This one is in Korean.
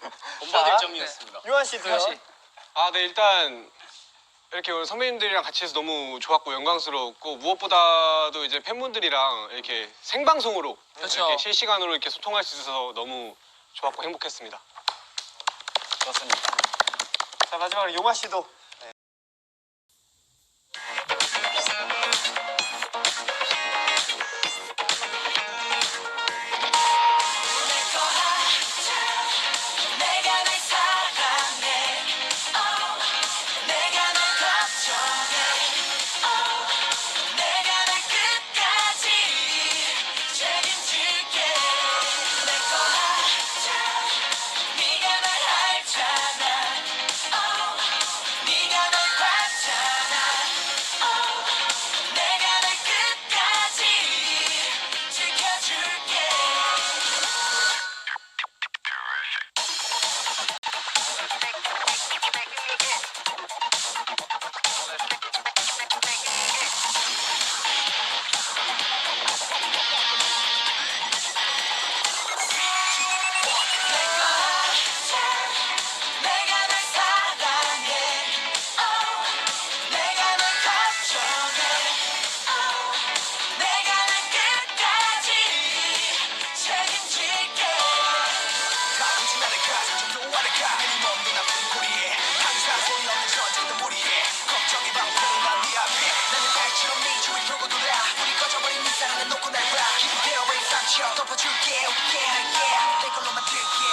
본받을 자, 점이었습니다. 유한 씨도요. 유한 씨. 아, 네, 일단 이렇게 오늘 선배님들이랑 같이 해서 너무 좋았고 영광스러웠고 무엇보다도 이제 팬분들이랑 이렇게 생방송으로 그렇죠. 이렇게 실시간으로 이렇게 소통할 수 있어서 너무 좋았고 행복했습니다. 좋습니다. 자 마지막으로 용화 씨도 덮어줄게 yeah, yeah. 내 걸로만 들게